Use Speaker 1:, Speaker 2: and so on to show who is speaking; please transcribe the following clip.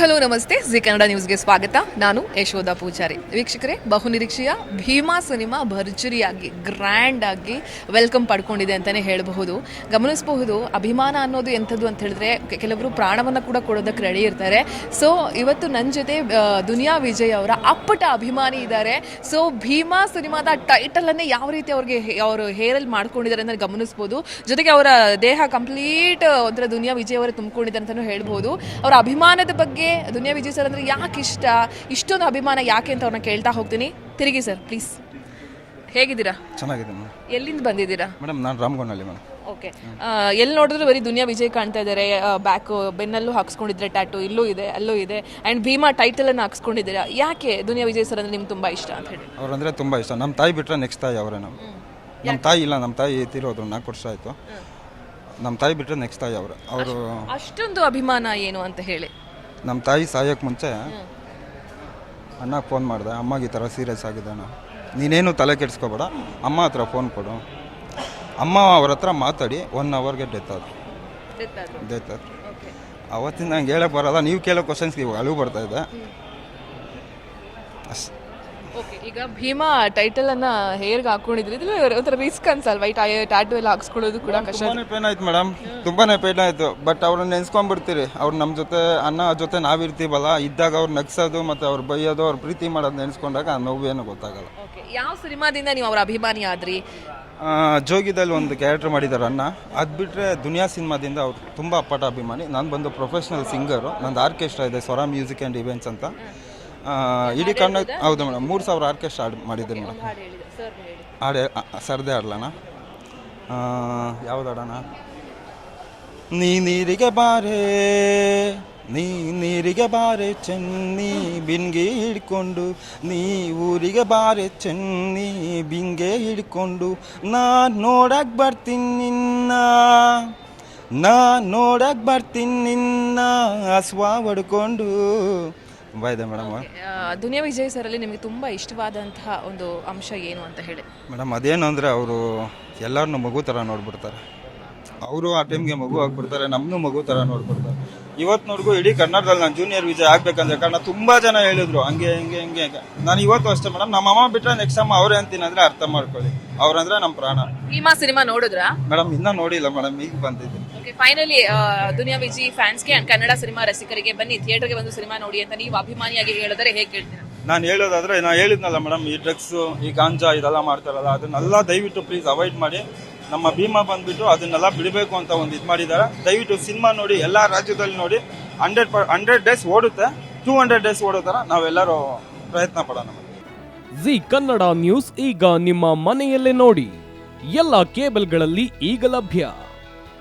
Speaker 1: Hello, ನಮಸ್ತೆ. G Kannada ನ್ಯೂಸ್ಗೆ ಸ್ವಾಗತ. ನಾನು ಯಶೋಧ ಪೂಜಾರಿ. ವೀಕ್ಷಕರೇ, ಬಹುನಿರೀಕ್ಷೆಯ ಭೀಮಾ ಸಿನಿಮಾ ಭರ್ಜರಿಯಾಗಿ ಗ್ರ್ಯಾಂಡ್ ಆಗಿ ವೆಲ್ಕಮ್ ಪಡ್ಕೊಂಡಿದೆ ಅಂತಲೇ ಹೇಳಬಹುದು. ಗಮನಿಸಬಹುದು, ಅಭಿಮಾನ ಅನ್ನೋದು ಎಂಥದ್ದು ಅಂತ ಹೇಳಿದ್ರೆ ಕೆಲವರು ಪ್ರಾಣವನ್ನು ಕೂಡ ಕೊಡೋದಕ್ಕೆ ರೆಡಿ ಇರ್ತಾರೆ. ಸೊ ಇವತ್ತು ನನ್ನ ಜೊತೆ ದುನಿಯಾ ವಿಜಯ್ ಅವರ ಅಪ್ಪಟ ಅಭಿಮಾನಿ ಇದ್ದಾರೆ. ಸೊ ಭೀಮಾ ಸಿನಿಮಾದ ಟೈಟಲನ್ನೇ ಯಾವ ರೀತಿ ಅವ್ರಿಗೆ ಅವರು ಹೇರಲ್ಲಿ ಮಾಡ್ಕೊಂಡಿದ್ದಾರೆ ಅಂತ ಗಮನಿಸ್ಬೋದು ಜೊತೆಗೆ ಅವರ ದೇಹ ಕಂಪ್ಲೀಟ್ ಒಂಥರ ದುನಿಯಾ ವಿಜಯ್ ಅವರೇ ತುಂಬಿಕೊಂಡಿದ್ದಾರೆ ಅಂತಲೂ ಹೇಳ್ಬೋದು ಅವರ ಅಭಿಮಾನದ ಬಗ್ಗೆ ದುನಿಯಾ ವಿಜಯ್ ಸರ್ ಅಂದರೆ ಯಾಕೆ ಇಷ್ಟ? ಇಷ್ಟೊಂದು ಅಭಿಮಾನ ಯಾಕೆ ಅಂತ ಅವ್ರನ್ನ ಕೇಳ್ತಾ ಹೋಗ್ತೀನಿ. ತಿರುಗಿ ಸರ್ ಪ್ಲೀಸ್ ಹೇಗಿದ್ದೀರಾ?
Speaker 2: ಚೆನ್ನಾಗಿದೆ ಮೇಡಮ್.
Speaker 1: ಎಲ್ಲಿಂದ ಬಂದಿದ್ದೀರಾ?
Speaker 2: ಮೇಡಮ್ ನಾನು ರಾಮಗೊಂಡಲ್ಲಿ ಮೇಡಮ್.
Speaker 1: ಓಕೆ. ಎಲ್ಲಿ ನೋಡಿದ್ರು ಬರೀ ದುನಿಯಾ ವಿಜಯ್ ಕಾಣ್ತಾ ಇದ್ದಾರೆ ಬ್ಯಾಕು ಬೆನ್ನಲ್ಲೂ ಹಾಕ್ಸ್ಕೊಂಡಿದ್ರೆ ಟ್ಯಾಟು ಇಲ್ಲೂ ಇದೆ ಅಲ್ಲೂ ಇದೆ. ಆ್ಯಂಡ್ ಭೀಮಾ ಟೈಟಲನ್ನು ಹಾಕ್ಸ್ಕೊಂಡಿದ್ದೀರಾ. ಯಾಕೆ ದುನಿಯಾ ವಿಜಯ್ ಸರ್ ಅಂದರೆ ನಿಮ್ಗೆ ತುಂಬ ಇಷ್ಟ ಅಂತ ಹೇಳಿ.
Speaker 2: ಅವ್ರಂದ್ರೆ ತುಂಬ ಇಷ್ಟ. ನಮ್ಮ ತಾಯಿ ಬಿಟ್ಟರೆ ನೆಕ್ಸ್ಟ್ ತಾಯಿ ಅವರೇ ನಮ್ಮ ನಮ್ಮ ತಾಯಿ ಇಲ್ಲ ನಮ್ಮ ತಾಯಿ ತೀರೋದ್ರು ನಾಲ್ಕು ವರ್ಷ ಆಯಿತು. ನಮ್ಮ ತಾಯಿ ಬಿಟ್ಟರೆ ನೆಕ್ಸ್ಟ್ ತಾಯಿ ಅವರು. ಅವರು
Speaker 1: ಅಷ್ಟೊಂದು ಅಭಿಮಾನ ಏನು ಅಂತ ಹೇಳಿ.
Speaker 2: ನಮ್ಮ ತಾಯಿ ಸಾಯೋಕ್ಕೆ ಮುಂಚೆ ಅಣ್ಣ ಫೋನ್ ಮಾಡಿದೆ ಅಮ್ಮಗೆ ಈ ಥರ ಸೀರಿಯಸ್ ಆಗಿದೆ ಅಣ್ಣ ನೀನೇನು ತಲೆ ಕೆಡಿಸ್ಕೋಬೇಡ ಅಮ್ಮ ಹತ್ರ ಫೋನ್ ಕೊಡು. ಅಮ್ಮ ಅವ್ರ ಹತ್ರ ಮಾತಾಡಿ ಒನ್ ಅವರ್ಗೆ ಡೆತ್ ಆದ್ರು. ಡೆತ್ ಆದ್ರು. ಅವತ್ತಿಂದ ನಂಗೆ ಹೇಳಕ್ಕೆ ಬರಲ್ಲ ನೀವು ಕೇಳೋ ಕ್ವಶನ್ಸ್ಗೆ ಇವಾಗ ಅಳು ಬರ್ತಾ ಇದೆ. ಅಷ್ಟು
Speaker 1: ಓಕೆ ಈಗ ಭೀಮಾ ಟೈಟಲ್ ಅನ್ನ ಹೇರ್ಗೆ ಹಾಕೊಂಡಿದ್ರಿ? ಇದು ಒಂಥರ ರಿಸ್ಕ್ ಅನ್ಸಲ್ವಾ? ಈ ಟ್ಯಾಟು ಎಲ್ಲ ಹಾಕ್ಸ್ಕೊಳ್ಳೋದು ಕೂಡ ಕಷ್ಟ.
Speaker 2: ತುಂಬಾನೇ ಪೇನ್ ಆಯ್ತು ಮೇಡಮ್. ತುಂಬಾನೇ ಪೇನ್ ಆಯ್ತು. ಬಟ್ ಅವ್ರನ್ನ ನೆನ್ಸ್ಕೊಂಡ್ಬಿಡ್ತೀರಿ. ಅವ್ರು ನಮ್ಮ ಜೊತೆ ಅನ್ನ ಜೊತೆ ನಾವಿರ್ತೀವಲ್ಲ ಇದ್ದಾಗ ಅವ್ರು ನಗ್ಸೋದು ಮತ್ತೆ ಅವ್ರು ಬೈಯೋದು ಅವ್ರು ಪ್ರೀತಿ ಮಾಡೋದು ನೆನ್ಸ್ಕೊಂಡಾಗ ಆ ನೋವೇನು ಗೊತ್ತಾಗಲ್ಲ.
Speaker 1: ಓಕೆ ಯಾವ ಸಿನಿಮಾದಿಂದ ನೀವು ಅವರ ಅಭಿಮಾನಿ ಆದ್ರಿ?
Speaker 2: ಆ, ಜೋಗಿದಲ್ಲಿ ಒಂದು ಕ್ಯಾರೆಕ್ಟರ್ ಮಾಡಿದ್ದಾರೆ ಅನ್ನ ಅದು ಬಿಟ್ಟರೆ ದುನಿಯಾ ಸಿನಿಮಾದಿಂದ ಅವ್ರು ತುಂಬ ಅಪ್ಪಟ ಅಭಿಮಾನಿ. ನಾನು ಬಂದು ಪ್ರೊಫೆಷ್ನಲ್ ಸಿಂಗರು ನಂದು ಆರ್ಕೆಸ್ಟ್ರಾ ಇದೆ ಸ್ವರ ಮ್ಯೂಸಿಕ್ ಆ್ಯಂಡ್ ಇವೆಂಟ್ಸ್ ಅಂತ. ಇಡೀ ಕನ್ನಡ ಹೌದು ಮೇಡಮ್ ಮೂರು ಸಾವಿರ ಆರ್ಕೆಸ್ಟ್ರಾ ಆಡ್ ಮಾಡಿದ್ದೀನಿ ಮೇಡಮ್. ಹಾಡೆ ಸರ್ದೇ ಆಡ್ಲಣ್ಣ. ಯಾವ್ದು ಆಡೋಣ ನೀ ನೀರಿಗೆ ಬಾರೆ ನೀ ನೀರಿಗೆ ಬಾರೆ ಚೆನ್ನಿ ಬಿಂಗೆ ಹಿಡ್ಕೊಂಡು ನೀ ಊರಿಗೆ ಬಾರೆ ಚೆನ್ನಿ ಬಿಂಗೆ ಹಿಡ್ಕೊಂಡು ನಾ ನೋಡಕ್ ಬರ್ತೀನಿ ನಿನ್ನ ನಾ ನೋಡಕ್ ಬರ್ತೀನಿ ನಿನ್ನ ಹಸ್ವಾ ಹೊಡ್ಕೊಂಡು ತುಂಬ ಇದೆ ಮೇಡಮ್.
Speaker 1: ದುನಿಯಾ ವಿಜಯ್ ಸರ್ ಅಲ್ಲಿ ನಿಮಗೆ ತುಂಬ ಇಷ್ಟವಾದಂತಹ ಒಂದು ಅಂಶ ಏನು ಅಂತ ಹೇಳಿ.
Speaker 2: ಮೇಡಮ್ ಅದೇನು ಅಂದರೆ ಅವರು ಎಲ್ಲರನ್ನು ಮಗು ಥರ ನೋಡ್ಬಿಡ್ತಾರೆ. ಅವರು ಆ ಟೈಮ್ಗೆ ಮಗು ಆಗ್ಬಿಡ್ತಾರೆ ನಮ್ಮನ್ನು ಮಗು ಥರ ನೋಡ್ಬಿಡ್ತಾರೆ. ಇವತ್ತಿನವರೆಗೂ ಇಡೀ ಕನ್ನಡದಲ್ಲಿ ನಾನು ಜೂನಿಯರ್ ವಿಜಯ್ ಆಗ್ಬೇಕಂದ್ರೆ ಕಾರಣ ತುಂಬ ಜನ ಹೇಳಿದ್ರು ಹಂಗೆ ಹಿಂಗೆ ಹಂಗೆ ಹಂಗೆ ನಾನು ಇವತ್ತು ಅಷ್ಟೇ ಮೇಡಮ್ ನಮ್ಮ ಅಮ್ಮ ಬಿಟ್ಟರೆ ನೆಕ್ಸ್ಟ್ ಅಮ್ಮ ಅವರೇ ಅಂತೀನಂದ್ರೆ ಅಂದರೆ ಅರ್ಥ ಮಾಡ್ಕೊಳ್ಳಿ. ಅವ್ರಂದ್ರೆ ನಮ್ಮ ಪ್ರಾಣ.
Speaker 1: ಭೀಮಾ ಸಿನಿಮಾ ನೋಡಿದ್ರಾ?
Speaker 2: ಮೇಡಮ್ ಇನ್ನೂ ನೋಡಿಲ್ಲ ಮೇಡಮ್ ಈಗ ಬಂದಿದ್ದೀನಿ
Speaker 1: ಓಕೆ ಫೈನಲಿ ದುನಿಯಾ ವಿಜಿ ಫ್ಯಾನ್ಸ್ಗೆ ಅಂಡ್ ಕನ್ನಡ ಸಿನಿಮಾ ರಸಿಕರಿಗೆ ಬನ್ನಿ ಥಿಯೇಟರ್ಗೆ ಬಂದು ಸಿನಿಮಾ ನೋಡಿ ಅಂತ ನೀವು ಅಭಿಮಾನಿಯಾಗಿ ಹೇಳಿದರೆ ಹೇಗೆ ಹೇಳ್ತೀರಾ?
Speaker 2: ನಾನು ಹೇಳೋದಾದ್ರೆ ನಾನು ಹೇಳಿದ್ನಲ್ಲ ಮೇಡಮ್ ಈ ಡ್ರಗ್ಸು ಈ ಗಾಂಜಾ ಇದೆಲ್ಲ ಮಾಡ್ತಾರಲ್ಲ ಅದನ್ನೆಲ್ಲ ದಯವಿಟ್ಟು ಪ್ಲೀಸ್ ಅವಾಯ್ಡ್ ಮಾಡಿ. ನಮ್ಮ ಭೀಮಾ ಬಂದ್ಬಿಟ್ಟು ಅದನ್ನೆಲ್ಲ ಬಿಡಬೇಕು ಅಂತ ಒಂದು ಇದು ಮಾಡಿದ್ದಾರೆ. ದಯವಿಟ್ಟು ಸಿನಿಮಾ ನೋಡಿ ಎಲ್ಲ ರಾಜ್ಯದಲ್ಲಿ ನೋಡಿ. ಹಂಡ್ರೆಡ್ ಪರ್ ಹಂಡ್ರೆಡ್ ಡೇಸ್ ಓಡುತ್ತೆ. ಟೂ ಹಂಡ್ರೆಡ್ ಡೇಸ್ ಓಡೋ ಥರ ನಾವೆಲ್ಲರೂ ಪ್ರಯತ್ನ ಪಡೋಣ
Speaker 3: ಜಿ ಕನ್ನಡ ನ್ಯೂಸ್ ಈಗ ನಿಮ್ಮ ಮನೆಯಲ್ಲೇ ನೋಡಿ. ಎಲ್ಲ ಕೇಬಲ್ಗಳಲ್ಲಿ ಈಗ ಲಭ್ಯ.